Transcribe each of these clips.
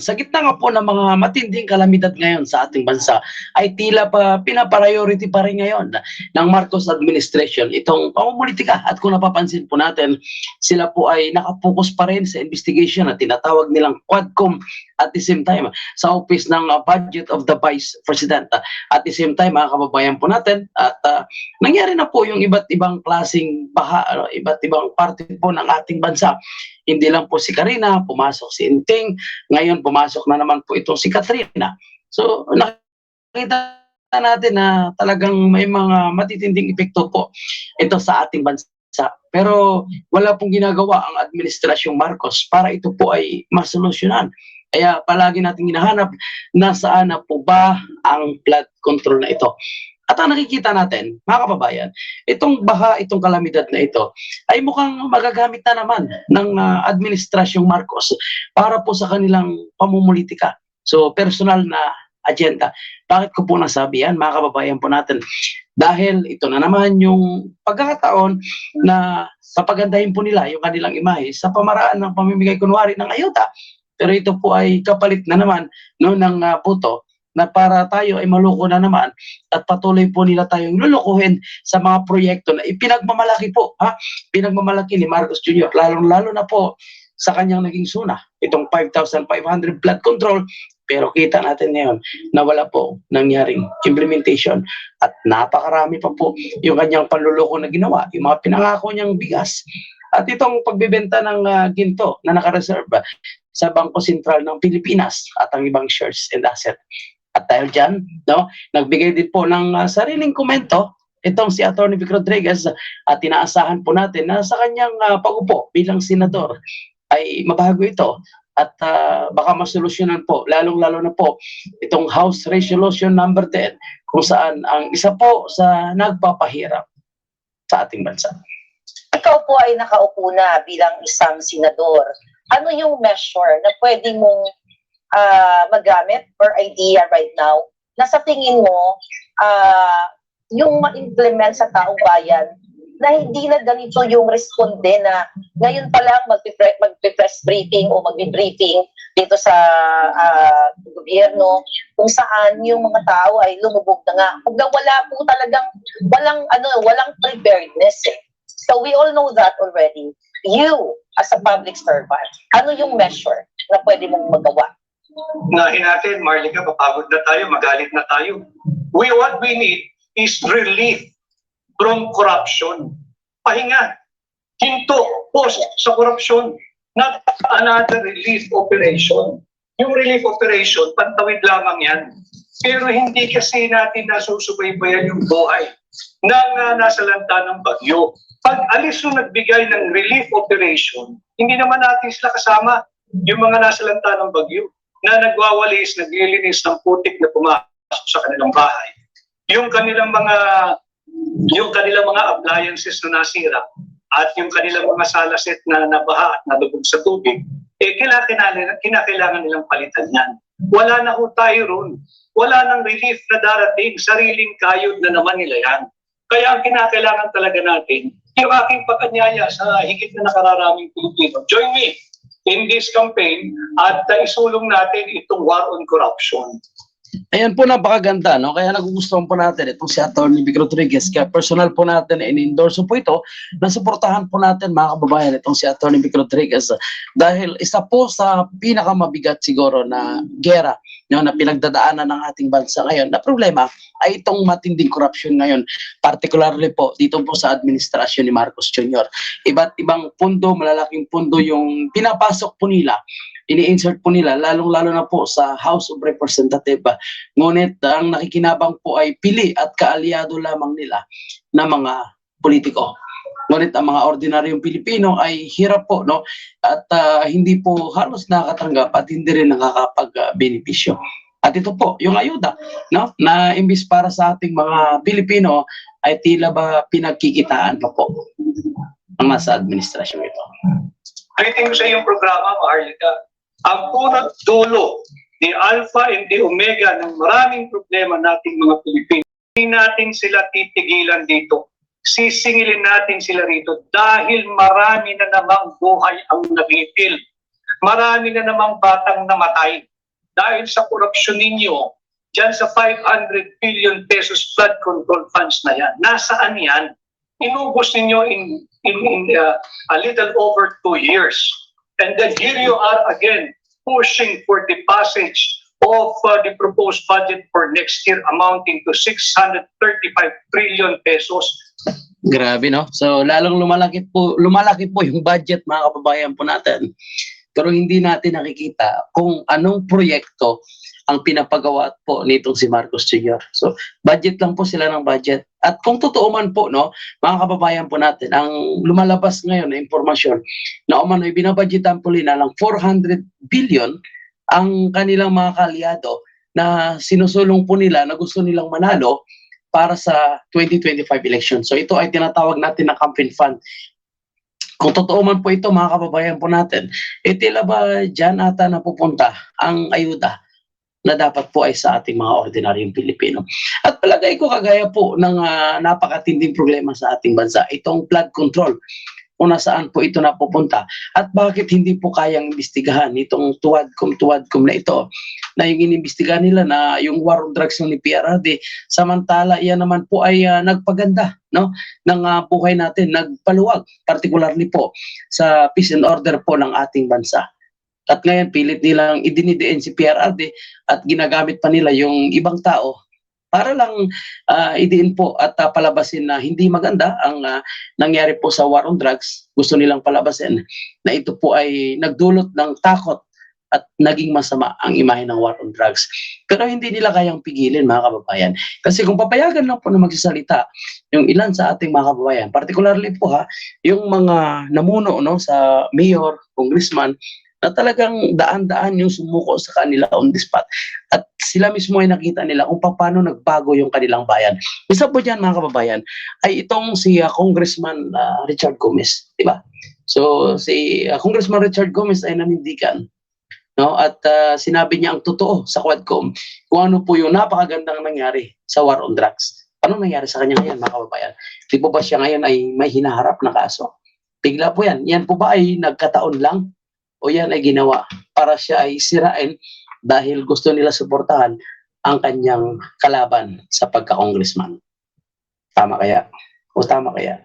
sa gitna nga po ng mga matinding kalamidad ngayon sa ating bansa ay tila pa pinapriority pa rin ngayon ng Marcos administration itong pamumulitika. At kung napapansin po natin sila po ay nakapokus pa rin sa investigation na tinatawag nilang Quadcom at the same time sa office ng uh, budget of the Vice President. At the same time mga kababayan po natin at uh, nangyari na po yung iba't ibang klasing baha ano, iba't ibang parte po ng ating bansa hindi lang po si Karina pumasok si Inting ngayon pumasok na naman po itong si Katrina. So nakita natin na talagang may mga matitinding epekto po ito sa ating bansa. Pero wala pong ginagawa ang administrasyong Marcos para ito po ay masolusyonan. Kaya palagi natin hinahanap nasaan na po ba ang flood control na ito. At ang nakikita natin, mga kababayan, itong baha, itong kalamidad na ito, ay mukhang magagamit na naman ng uh, administrasyong Marcos para po sa kanilang pamumulitika. So, personal na agenda. Bakit ko po nasabi yan, mga kababayan po natin? Dahil ito na naman yung pagkakataon na papagandahin po nila yung kanilang imahe sa pamaraan ng pamimigay kunwari ng ayuda. Pero ito po ay kapalit na naman no, ng uh, puto na para tayo ay maloko na naman at patuloy po nila tayong lulukuhin sa mga proyekto na ipinagmamalaki po, ha? Pinagmamalaki ni Marcos Jr. Lalong-lalo na po sa kanyang naging suna, itong 5,500 flood control, pero kita natin ngayon na wala po nangyaring implementation at napakarami pa po yung kanyang panluloko na ginawa, yung mga pinangako niyang bigas. At itong pagbebenta ng uh, ginto na nakareserve sa Bangko Sentral ng Pilipinas at ang ibang shares and asset. At dahil dyan, no, nagbigay din po ng uh, sariling komento itong si Atty. Vic Rodriguez at tinaasahan po natin na sa kanyang uh, pag-upo bilang senador ay mabago ito at uh, baka masolusyonan po, lalong-lalo na po itong House Resolution number 10 kung saan ang isa po sa nagpapahirap sa ating bansa. Ikaw po ay nakaupo na bilang isang senador. Ano yung measure na pwede mong ah, magamit or idea right now na sa tingin mo ah, yung ma-implement sa taong bayan na hindi na ganito yung responde na ngayon pa lang magpipre- magpipress briefing o magbi-briefing dito sa ah, gobyerno kung saan yung mga tao ay lumubog na nga. Kung wala po talagang walang ano walang preparedness eh. So we all know that already. You as a public servant, ano yung measure na pwede mong magawa? Unahin natin, Marlika, papagod na tayo, magalit na tayo. We, what we need is relief from corruption. Pahinga. Hinto, post sa corruption. Not another relief operation. Yung relief operation, pantawid lamang yan. Pero hindi kasi natin nasusubaybayan yung buhay ng uh, nasa lanta ng bagyo. Pag alis yung nagbigay ng relief operation, hindi naman natin sila kasama yung mga nasa lanta ng bagyo na nagwawalis, naglilinis ng putik na pumasok sa kanilang bahay. Yung kanilang mga yung kanilang mga appliances na nasira at yung kanilang mga salaset na nabaha at nalubog sa tubig, eh kinakailangan, kinakailangan nilang palitan yan. Wala na ho tayo ron. Wala nang relief na darating. Sariling kayod na naman nila yan. Kaya ang kinakailangan talaga natin, yung aking pagkanyaya sa higit na nakararaming Pilipino, join me in this campaign at uh, isulong natin itong war on corruption. Ayan po napakaganda, no? Kaya nagugustuhan po natin itong si Atty. Vic Rodriguez. Kaya personal po natin, in-endorse po ito, na suportahan po natin mga kababayan itong si Atty. Vic Rodriguez. Dahil isa po sa pinakamabigat siguro na gera no, na pinagdadaanan ng ating bansa ngayon na problema ay itong matinding corruption ngayon. Particularly po dito po sa administrasyon ni Marcos Jr. Iba't ibang pundo, malalaking pundo yung pinapasok po nila ini-insert po nila, lalong-lalo na po sa House of Representative. Ngunit ang nakikinabang po ay pili at kaalyado lamang nila na mga politiko. Ngunit ang mga ordinaryong Pilipino ay hirap po, no? At ah, hindi po halos nakakatanggap at hindi rin nakakapag-benepisyo. At ito po, yung ayuda, no? Na imbis para sa ating mga Pilipino ay tila ba pinagkikitaan pa po ang nasa administrasyon ito. Ulitin ko sa iyong programa, Maharlika, ang punot dulo, the alpha and the omega ng maraming problema nating mga Pilipino. Hindi natin sila titigilan dito. Sisingilin natin sila rito dahil marami na namang buhay ang nabitil. Marami na namang batang namatay. dahil sa korupsyon ninyo, dyan sa 500 billion pesos flood control funds na yan. Nasaan yan? Inubos ninyo in, in, in uh, a little over two years. And then here you are again pushing for the passage of uh, the proposed budget for next year amounting to 635 trillion pesos. Grabe, no? So, lalong lumalaki po, lumalaki po yung budget, mga kababayan po natin. Pero hindi natin nakikita kung anong proyekto ang pinapagawa po nitong si Marcos Jr. So, budget lang po sila ng budget. At kung totoo man po, no, mga kababayan po natin, ang lumalabas ngayon na impormasyon na umano binabudgetan po nila ng 400 billion ang kanilang mga kalyado na sinusulong po nila na gusto nilang manalo para sa 2025 election. So ito ay tinatawag natin na campaign fund. Kung totoo man po ito mga kababayan po natin, eh tila ba dyan ata napupunta ang ayuda na dapat po ay sa ating mga ordinaryong Pilipino. At palagay ko kagaya po ng ah, napakatinding problema sa ating bansa, itong flood control kung nasaan po ito napupunta. At bakit hindi po kayang imbestigahan itong tuwadkom tuwadkom na ito? Na yung inimbestigahan nila na yung war on drugs ni PRRD samantala iyan naman po ay ah, nagpaganda no? Ng ah, buhay natin nagpaluwag particularly po sa peace and order po ng ating bansa. At ngayon pilit nilang idinidiin si PRRD at ginagamit pa nila yung ibang tao para lang ah, idiin po at ah, palabasin na hindi maganda ang ah, nangyari po sa war on drugs, gusto nilang palabasin na ito po ay nagdulot ng takot at naging masama ang imahe ng war on drugs. Pero hindi nila kayang pigilin mga kababayan. Kasi kung papayagan lang po na magsasalita yung ilan sa ating mga kababayan, particularly po ha, yung mga namuno no, sa mayor, congressman, na talagang daan-daan yung sumuko sa kanila on the spot. At sila mismo ay nakita nila kung paano nagbago yung kanilang bayan. Isa po dyan mga kababayan, ay itong si ah, Congressman ah, Richard Gomez, di ba? So si ah, Congressman Richard Gomez ay nanindigan no at ah, sinabi niya ang totoo sa Quadcom kung ano po yung napakagandang nangyari sa war on drugs. Ano nangyari sa kanya ngayon mga kababayan? Di po ba siya ngayon ay may hinaharap na kaso? Bigla po yan. Yan po ba ay nagkataon lang? O yan ay ginawa para siya ay sirain dahil gusto nila suportahan ang kanyang kalaban sa pagka-congressman? Tama kaya? O tama kaya?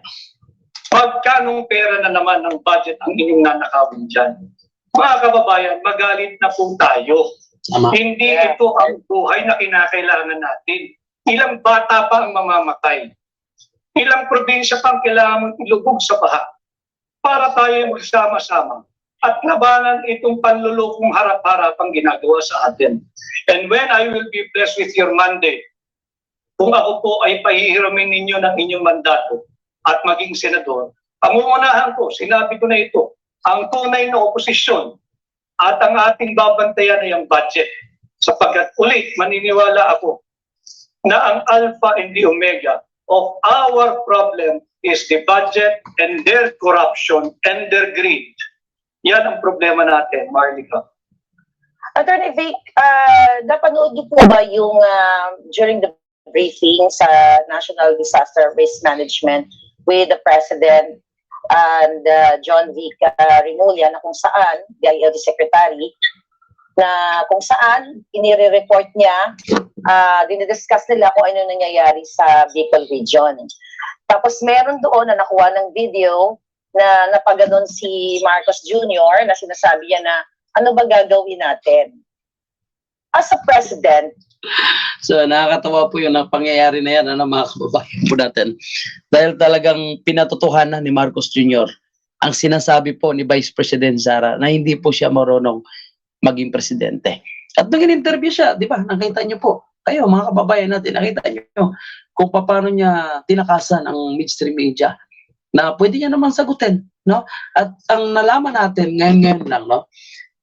Pagkanong pera na naman ng budget ang inyong nanakawin dyan? Mga kababayan, magalit na po tayo. Tama. Hindi Yeah. ito ang buhay na kinakailangan natin. Ilang bata pa ang mamamatay. Ilang probinsya pang kailangan mong ilubog sa baha para tayo magsama-sama at labanan itong panlulukong harap-harapang ginagawa sa atin. And when I will be blessed with your mandate, kung ako po ay pahihiramin ninyo ng inyong mandato at maging senador, ang uunahan ko, sinabi ko na ito, ang tunay na oposisyon at ang ating babantayan ay ang budget. Sapagkat ulit, maniniwala ako na ang alpha and the omega of our problem is the budget and their corruption and their greed. Yan ang problema natin, Marlica. Attorney Vic, uh, napanood niyo po ba yung ah, during the briefing sa National Disaster Risk Management with the President and uh, John Vic uh, Rimulya na kung saan, DILG Secretary, na kung saan inire-report niya, uh, dinidiscuss nila kung ano nangyayari sa Bicol Region. Tapos meron doon na nakuha ng video na napaganon si Marcos Jr. na sinasabi niya na ano ba gagawin natin? As a president, So nakakatawa po yung pangyayari na yan, ano, mga kababayan po natin. Dahil talagang pinatotohanan ni Marcos Jr. ang sinasabi po ni Vice President Sara na hindi po siya marunong maging presidente. At nung in-interview siya, di ba, nakita niyo po, kayo mga kababayan natin, nakita niyo kung paano niya tinakasan ang midstream media na pwede niya naman sagutin, no? At ang nalaman natin ngayon-ngayon lang, no?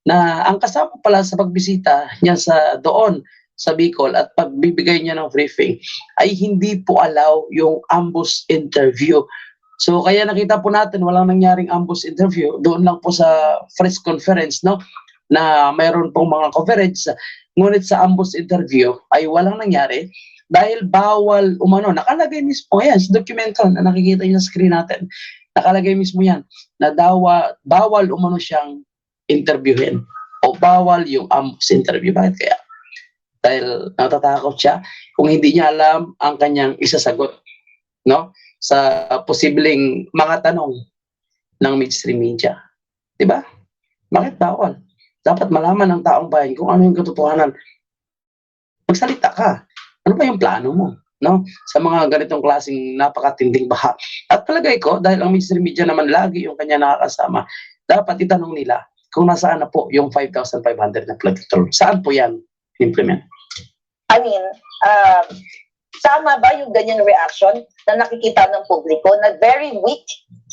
Na ang kasama pala sa pagbisita niya sa doon sa Bicol at pagbibigay niya ng briefing ay hindi po allow yung ambush interview. So kaya nakita po natin walang nangyaring ambush interview. Doon lang po sa press conference no na mayroon pong mga coverage. Ngunit sa ambush interview ay walang nangyari dahil bawal umano. Nakalagay mismo yan sa dokumento na nakikita niyo sa screen natin. Nakalagay mismo yan na dawa, bawal umano siyang interviewin o bawal yung AMPS interview. Bakit kaya? Dahil natatakot siya kung hindi niya alam ang kanyang isasagot no sa posibleng mga tanong ng mainstream media. 'Di ba? Bakit bawal? Dapat malaman ng taong bayan kung ano yung katotohanan. Magsalita ka. Ano ba yung plano mo? No? Sa mga ganitong klaseng napakatinding baha. At palagay ko, dahil ang mainstream media naman lagi yung kanya nakakasama, dapat itanong nila kung nasaan na po yung 5,500 na flood. Saan po yan implement? I mean, um, tama ba yung ganyang reaction na nakikita ng publiko na very weak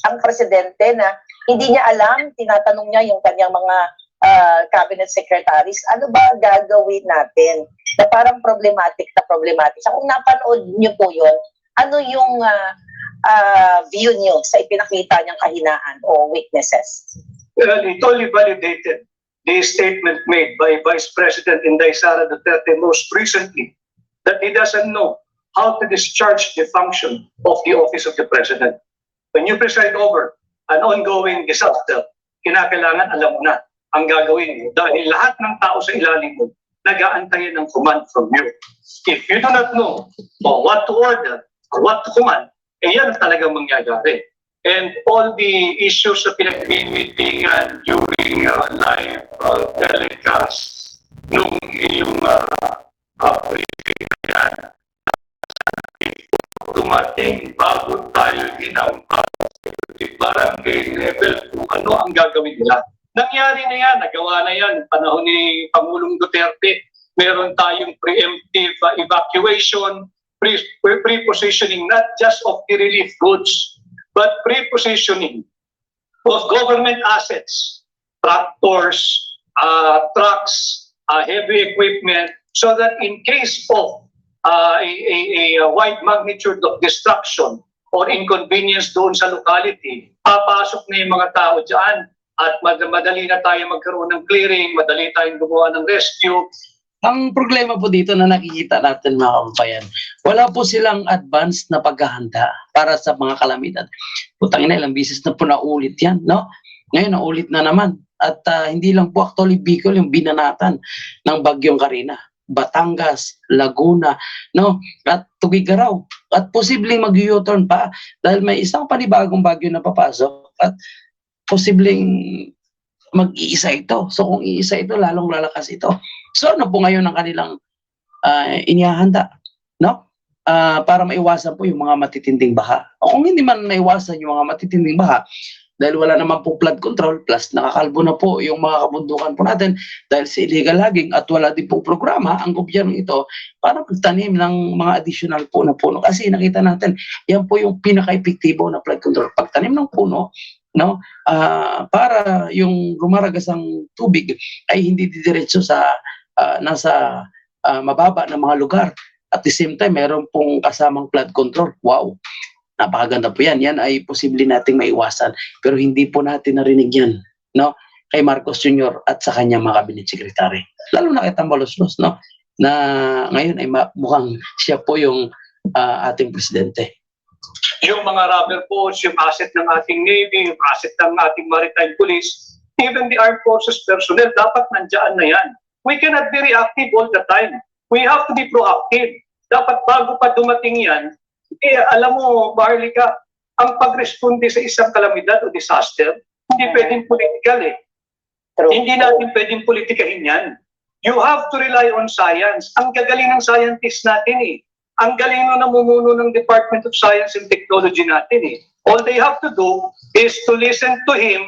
ang presidente na hindi niya alam, tinatanong niya yung kanyang mga ah, cabinet secretaries, ano ba gagawin natin? Na parang problematic na problematic. So kung napanood niyo po yun, ano yung ah, ah, view niyo sa ipinakita niyang kahinaan o weaknesses? Well, it only validated the statement made by Vice President Inday Sara Duterte most recently that he doesn't know how to discharge the function of the office of the president. When you preside over an ongoing disaster, kinakailangan alam mo na ang gagawin mo dahil lahat ng tao sa ilalim mo nag-aantayan ng command from you. If you do not know or what to order or what to command, eh yan ang talagang mangyayari. And all the issues na pinagmimitingan during uh, live uh, telecast nung iyong uh, uh, dumating bago tayo ginampas barangay level kung ano ang gagawin nila. Nangyari na yan, nagawa na yan, panahon ni Pangulong Duterte, meron tayong preemptive uh, evacuation, pre- pre- pre-positioning not just of the relief goods, but pre-positioning of government assets, tractors, uh, trucks, uh, heavy equipment, so that in case of uh, a, a, a wide magnitude of destruction or inconvenience doon sa locality, papasok na yung mga tao dyan at mad- madali na tayo magkaroon ng clearing, madali tayong gumawa ng rescue, Ang problema po dito na nakikita natin mga kababayan, wala po silang advanced na paghahanda para sa mga kalamidad. Putang ina, ilang bisis na po naulit yan, no? Ngayon, naulit na naman. At ah, hindi lang po actually Bicol yung binanatan ng bagyong Karina. Batangas, Laguna, no? At Tugigaraw. At posibleng mag-U-turn pa dahil may isang panibagong bagyo na papasok at posibleng mag-iisa ito. So kung iisa ito, lalong lalakas ito. So ano po ngayon ang kanilang uh, inihahanda? No? Ah, para maiwasan po yung mga matitinding baha. O kung hindi man maiwasan yung mga matitinding baha, dahil wala naman po flood control, plus nakakalbo na po yung mga kabundukan po natin dahil sa illegal logging at wala din po programa ang gobyerno ito para magtanim ng mga additional po na puno. Kasi nakita natin, yan po yung pinaka-epektibo na flood control. Pagtanim ng puno, no, ah, para yung rumaragas ang tubig ay hindi didiretso sa ah, nasa ah, mababa na mga lugar. At the same time, meron pong kasamang flood control. Wow! Napakaganda po yan. Yan ay posible nating maiwasan. Pero hindi po natin narinig yan. No? Kay Marcos Jr. at sa kanyang mga cabinet secretary. Lalo na kay Tambalos-Los, no? Na ngayon ay mukhang siya po yung ah, ating presidente. Yung mga rubber boats, yung asset ng ating Navy, yung asset ng ating Maritime Police, even the Armed Forces personnel, dapat nandyan na yan. We cannot be reactive all the time. We have to be proactive. Dapat bago pa dumating yan, eh, alam mo, Marlica, ang pagresponde sa isang kalamidad o disaster, hindi pwedeng political eh. True. Hindi natin pwedeng politikahin yan. You have to rely on science. Ang gagaling ng scientist natin eh. Ang galing ng namumuno ng Department of Science and Technology natin eh. All they have to do is to listen to him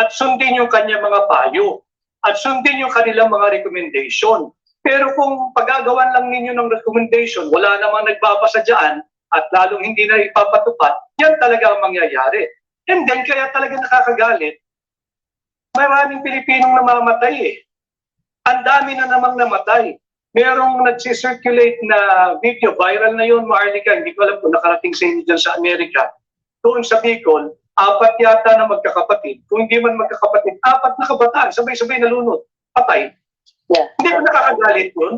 at sundin yung kanyang mga payo at sundin yung kanilang mga recommendation. Pero kung pagagawan lang ninyo ng recommendation, wala namang nagbabasa dyan at lalong hindi na ipapatupad, yan talaga ang mangyayari. And then, kaya talaga nakakagalit, maraming Pilipinong namamatay eh. Ang dami na namang namatay. Merong nagsisirculate na video, viral na yun, Marlica, hindi ko alam kung nakarating sa inyo dyan sa Amerika. Doon sa Bicol, apat yata na magkakapatid. Kung hindi man magkakapatid, apat na kabataan, sabay-sabay nalunod, patay. Yeah. Hindi ba nakakagalit yun?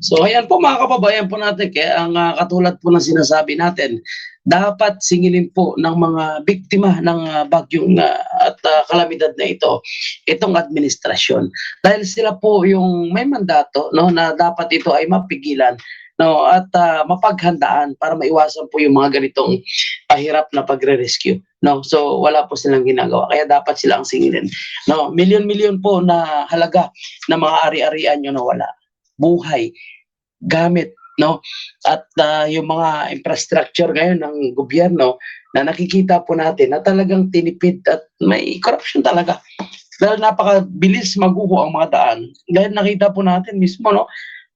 So ayan po mga kababayan po natin, kaya ang ah, katulad po ng sinasabi natin, dapat singilin po ng mga biktima ng ah, bagyong ah, at ah, kalamidad na ito, itong administrasyon. Dahil sila po yung may mandato no, na dapat ito ay mapigilan no, at ah, mapaghandaan para maiwasan po yung mga ganitong pahirap na pagre-rescue. No, so wala po silang ginagawa. Kaya dapat sila ang singilin. No, milyon-milyon po na halaga na mga ari-arian nyo na wala buhay, gamit, no? At ah, yung mga infrastructure ngayon ng gobyerno na nakikita po natin na talagang tinipid at may corruption talaga. Dahil napakabilis maguho ang mga daan. Dahil nakita po natin mismo, no?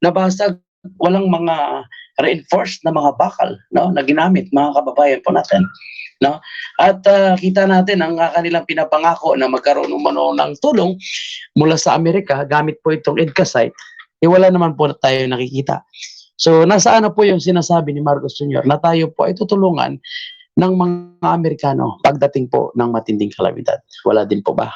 Nabasag, walang mga reinforced na mga bakal, no? Na ginamit, mga kababayan po natin. No? At ah, kita natin ang ah, kanilang pinapangako na magkaroon umano ng tulong mula sa Amerika gamit po itong EDCA site eh wala naman po tayo nakikita. So nasaan na po yung sinasabi ni Marcos Jr. na tayo po ay tutulungan ng mga Amerikano pagdating po ng matinding kalamidad. Wala din po ba?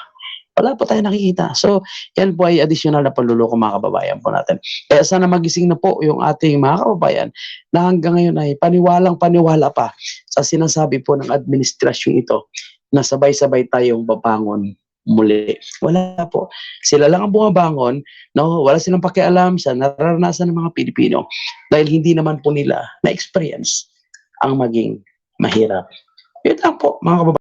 Wala po tayo nakikita. So yan po ay additional na panluloko mga kababayan po natin. Kaya sana magising na po yung ating mga kababayan na hanggang ngayon ay paniwalang paniwala pa sa sinasabi po ng administrasyon ito na sabay-sabay tayong babangon muli. Wala po. Sila lang ang bumabangon no, wala silang pakialam sa nararanasan ng mga Pilipino dahil hindi naman po nila na-experience ang maging mahirap. Yun lang po, mga kababayan.